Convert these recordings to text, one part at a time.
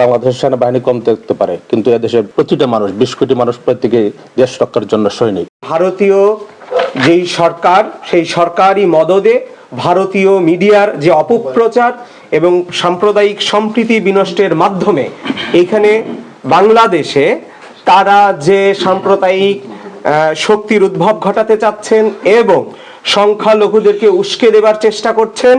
বাংলাদেশের সেনাবাহিনী কম থাকতে পারে, কিন্তু এদেশের প্রতিটা মানুষ, বিশ কোটি মানুষ প্রত্যেকে দেশ রক্ষার জন্য সৈনিক। ভারতীয় যেই সরকার, সেই সরকারি মদদে ভারতীয় মিডিয়ার যে অপপ্রচার এবং সাম্প্রদায়িক সম্প্রীতি বিনষ্টের মাধ্যমে এইখানে বাংলাদেশে তারা যে সাম্প্রদায়িক শক্তির উদ্ভব ঘটাতে চাচ্ছেন এবং সংখ্যালঘুদেরকে উস্কে দেবার চেষ্টা করছেন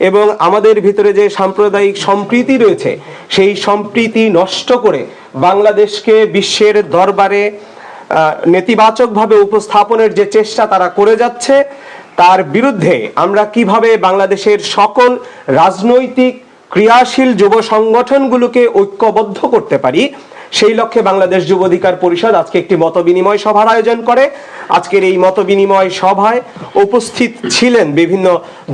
এবং আমাদের ভিতরে যে সাম্প্রদায়িক সম্প্রীতি রয়েছে, সেই সম্প্রীতি নষ্ট করে বাংলাদেশকে বিশ্বের দরবারে নেতিবাচকভাবে উপস্থাপনের যে চেষ্টা তারা করে যাচ্ছে, তার বিরুদ্ধে আমরা কীভাবে বাংলাদেশের সকল রাজনৈতিক ক্রিয়াশীল যুব সংগঠনগুলোকে ঐক্যবদ্ধ করতে পারি সেই লক্ষ্যে বাংলাদেশ যুব অধিকার পরিষদ আজকে একটি মতবিনিময় সভার আয়োজন করে। আজকের এই মতবিনিময় সভায় উপস্থিত ছিলেন বিভিন্ন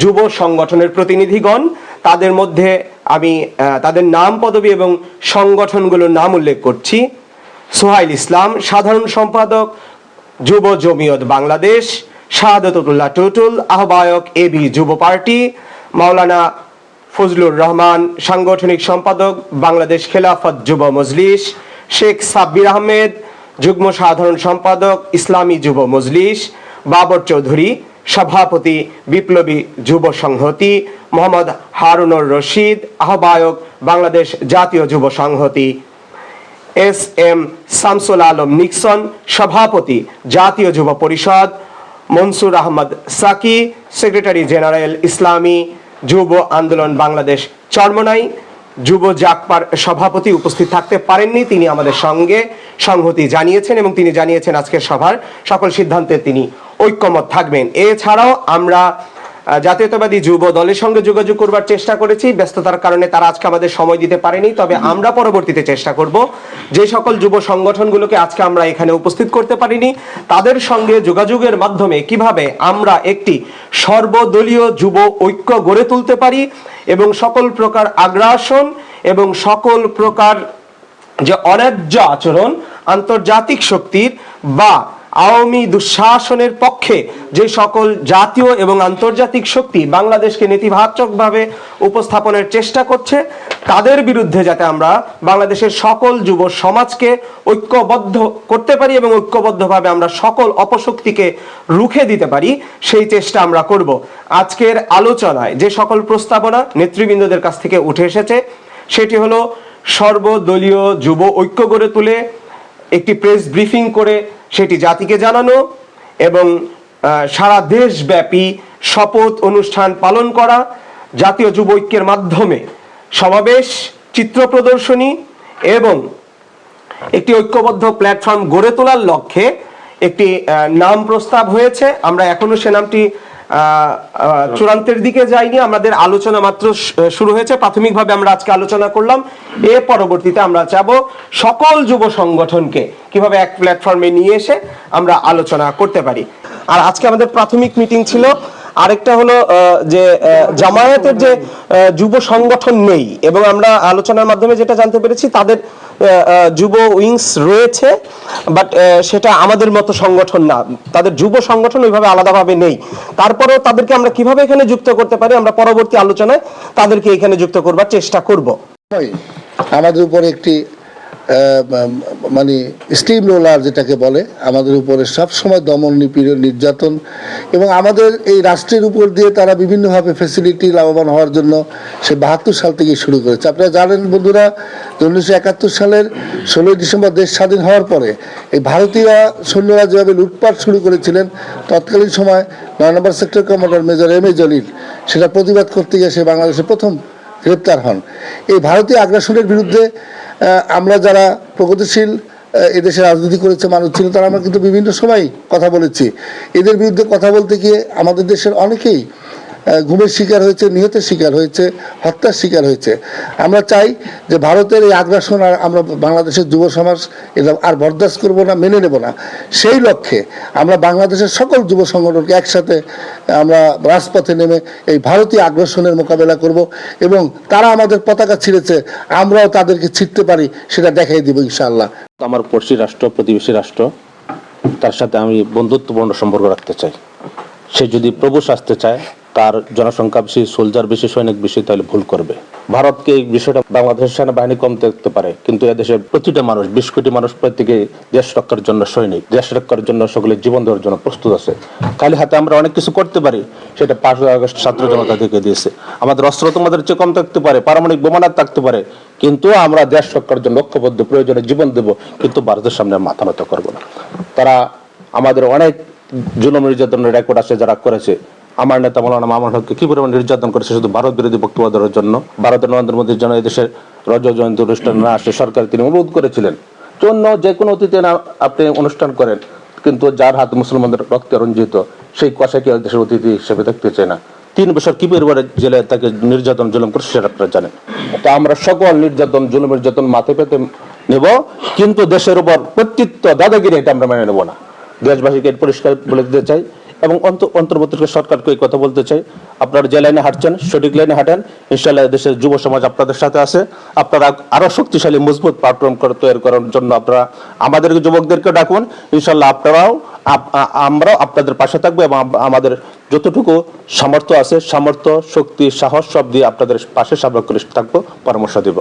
যুব সংগঠনের প্রতিনিধিগণ। তাদের মধ্যে আমি তাদের নাম পদবি এবং সংগঠনগুলোর নাম উল্লেখ করছি। সোহাইল ইসলাম, সাধারণ সম্পাদক, যুব জমিয়ত বাংলাদেশ শাহাদতুল্লাহ টুটুল, আহ্বায়ক এবি যুব পার্টি, মাওলানা ফজলুর রহমান, সাংগঠনিক সম্পাদক, বাংলাদেশ খেলাফত যুব মজলিস শেখ সাব্বির আহমেদ, যুগ্ম সাধারণ সম্পাদক, ইসলামী যুব মজলিস, বাবর চৌধুরী, সভাপতি বিপ্লবী যুব সংহতি, মোহাম্মদ হারুনুর রশিদ, আহ্বায়ক বাংলাদেশ জাতীয় যুব সংহতি, S M Shamsul Alam Nixon, সভাপতি জাতীয় যুব পরিষদ, মনসুর আহমদ সাকি, সেক্রেটারি জেনারেল ইসলামী, যুব আন্দোলন বাংলাদেশ চরমনাই যুব জাকপার সভাপতি উপস্থিত থাকতে পারেননি। তিনি আমাদের সঙ্গে সংহতি জানিয়েছেন এবং তিনি জানিয়েছেন আজকের সভার সকল সিদ্ধান্তে তিনি ঐক্যমত থাকবেন। এছাড়াও আমরা জাতীয়তাবাদী যুব দলের সঙ্গে যোগাযোগ করবার চেষ্টা করেছি। ব্যস্ততার কারণে তারা আজকে আমাদের সময় দিতে পারেনি। তবে আমরা পরবর্তীতে চেষ্টা করব যে সকল যুব সংগঠনগুলোকে আজকে আমরা এখানে উপস্থিত করতে পারিনি। তাদের সঙ্গে যোগাযোগের মাধ্যমে কীভাবে আমরা একটি সর্বদলীয় যুব ঐক্য গড়ে তুলতে পারি এবং সকল প্রকার আগ্রাসন এবং সকল প্রকার যে অন্যায্য আচরণ, আন্তর্জাতিক শক্তির বা আওয়ামী দুঃশাসনের পক্ষে যে সকল জাতীয় এবং আন্তর্জাতিক শক্তি বাংলাদেশকে নেতিবাচকভাবে উপস্থাপনের চেষ্টা করছে তাদের বিরুদ্ধে যাতে আমরা বাংলাদেশের সকল যুব সমাজকে ঐক্যবদ্ধ করতে পারি এবং ঐক্যবদ্ধভাবে আমরা সকল অপশক্তিকে রুখে দিতে পারি, সেই চেষ্টা আমরা করব। আজকের আলোচনায় যে সকল প্রস্তাবনা নেতৃবৃন্দদের কাছ থেকে উঠে এসেছে, সেটি হলো সর্বদলীয় যুব ঐক্য গড়ে তুলে, একটি প্রেস ব্রিফিং করে সেটি জাতিকে জানানো এবং সারা দেশব্যাপী শপথ অনুষ্ঠান পালন করা জাতীয় যুব ঐক্যের মাধ্যমে। সমাবেশ, চিত্র প্রদর্শনী এবং একটি ঐক্যবদ্ধ প্ল্যাটফর্ম গড়ে তোলার লক্ষ্যে একটি নাম প্রস্তাব হয়েছে। আমরা এখনও সে নামটি চূড়ান্তের দিকে যাইনি। আমাদের আলোচনা মাত্র শুরু হয়েছে। প্রাথমিকভাবে আমরা আজকে আলোচনা করলাম। এ পরবর্তীতে আমরা চাব সকল যুব সংগঠনকে কীভাবে এক প্ল্যাটফর্মে নিয়ে এসে আমরা আলোচনা করতে পারি। আর আজকে আমাদের প্রাথমিক মিটিং ছিল আরেকটা হলো যে জামায়াতের যে যুব সংগঠন নেই, এবং আমরা আলোচনার মাধ্যমে যেটা জানতে পেরেছি, তাদের যুব উইংস রয়েছে, বাট সেটা আমাদের মতো সংগঠন না। তাদের যুব সংগঠন ওইভাবে আলাদাভাবে নেই। তারপরেও তাদেরকে আমরা কীভাবে এখানে যুক্ত করতে পারি, আমরা পরবর্তী আলোচনায় তাদেরকে এখানে যুক্ত করবার চেষ্টা করব। আমাদের উপরে একটি মানে স্টিম রোলার যেটাকে বলে, আমাদের উপরে সবসময় দমন নিপীড়ন, নির্যাতন এবং আমাদের এই রাষ্ট্রের উপর দিয়ে তারা বিভিন্নভাবে ফেসিলিটি লাভবান হওয়ার জন্য সে বাহাত্তর সাল থেকে শুরু করেছে। আপনারা জানেন বন্ধুরা, উনিশশো একাত্তর সালের ষোলোই ডিসেম্বর দেশ স্বাধীন হওয়ার পরে এই ভারতীয় সৈন্যরা যেভাবে লুটপাট শুরু করেছিলেন, তৎকালীন সময় নয় number sector commander major M A Jalil, সেটা প্রতিবাদ করতে গিয়ে সে বাংলাদেশের প্রথম গ্রেপ্তার হন। এই ভারতীয় আগ্রাসনের বিরুদ্ধে আমরা যারা প্রগতিশীল এদেশে রাজনীতি করেছে, মানুষ ছিল, তারা আমরা কিন্তু বিভিন্ন সময় কথা বলেছি। এদের বিরুদ্ধে কথা বলতে গিয়ে আমাদের দেশের অনেকেই ঘুমের শিকার হয়েছে, নিহতের শিকার হয়েছে, হত্যার শিকার হয়েছে। আমরা চাই যে ভারতের এই আগ্রাসন আর আমরা বাংলাদেশের যুব সমাজ এটা আর বরদাস্ত করব না, মেনে নেব না। সেই লক্ষ্যে আমরা বাংলাদেশের সকল যুব সংগঠনকে একসাথে আমরা রাজপথে নেমে এই ভারতীয় আগ্রাসনের মোকাবেলা করব এবং তারা আমাদের পতাকা ছিঁড়েছে, আমরাও তাদেরকে ছিঁড়তে পারি, সেটা দেখাই দিব ইনশাআল্লাহ। আমার পড়শি রাষ্ট্র, প্রতিবেশী রাষ্ট্র, তার সাথে আমি বন্ধুত্বপূর্ণ সম্পর্ক রাখতে চাই। সে যদি প্রভু আসতে চায় তার জনসংখ্যা বেশি সোলজার বেশি, সৈনিক বেশি, তাহলে ভুল করবে। ভারতকে এই বিষয়টা বাংলাদেশের সেনাবাহিনী কম দেখতে পারে, কিন্তু এদেশের প্রতিটা মানুষ, বিশ কোটি মানুষ প্রত্যেকে দেশ রক্ষার জন্য সৈনিক, দেশ রক্ষার জন্য সকলে জীবন দেওয়ার জন্য প্রস্তুত আছে। খালি হাতে আমরা অনেক কিছু করতে পারি, সেটা পাঁচই আগস্ট ছাত্র জনতা থেকে দিয়েছে। আমাদের অস্ত্র তোমাদের চেয়ে কম থাকতে পারে, পারমাণবিক বোমানার থাকতে পারে, কিন্তু আমরা দেশ রক্ষার জন্য ঐক্যবদ্ধ, প্রয়োজনে জীবন দেব, কিন্তু ভারতের সামনে মাথা নত করব না। তারা আমাদের অনেক জুলুম নির্যাতনের রেকর্ড আছে যারা করেছে আমার নেতা মৌলানা মামুন হককে কি পরিমাণ নির্যাতন করেছে শুধু ভারত বিরোধী বক্তব্য দেওয়ার জন্য? ভারতের নরেন্দ্র মোদীর জন্য এদেশের রজ জয়ন্তী অনুষ্ঠান না আসে সরকার তিনি অনুরোধ করেছিলেন। জন্য যে কোনো অতীতে না আপনি অনুষ্ঠান করেন, কিন্তু যার হাত মুসলমানদের রক্তে রঞ্জিত, সেই কষাকে দেশের অতিথি হিসেবে দেখতে চায় না। তিন বছর কি পরিবারের জেলে তাকে নির্যাতন জুলুম করে সেটা আপনারা জানেন। তো আমরা সকল নির্যাতন, জুলুম, নির্যাতন মাথে পেতে নেব, কিন্তু দেশের উপর কর্তৃত্ব, দাদাগিরি এটা আমরা মেনে নেব না। দেশবাসীকে পরিষ্কার বলে দিতে চাই এবং অন্ত- অন্তর্বর্তী সরকারকে এই কথা বলতে চাই। আপনারা যে লাইনে হাঁটছেন, সঠিক লাইনে হাঁটেন ইনশাল্লাহ দেশের যুব সমাজ আপনাদের সাথে আছে। আপনারা আরও শক্তিশালী, মজবুত করে তৈরি করার জন্য আপনারা আমাদের যুবকদেরকে ডাকুন। ইনশাল্লাহ আপনারাও আমরাও আপনাদের পাশে থাকব এবং আমাদের যতটুকু সামর্থ্য আছে, সামর্থ্য, শক্তি, সাহস সব দিয়ে আপনাদের পাশে সাবক করে থাকব, পরামর্শ দিব।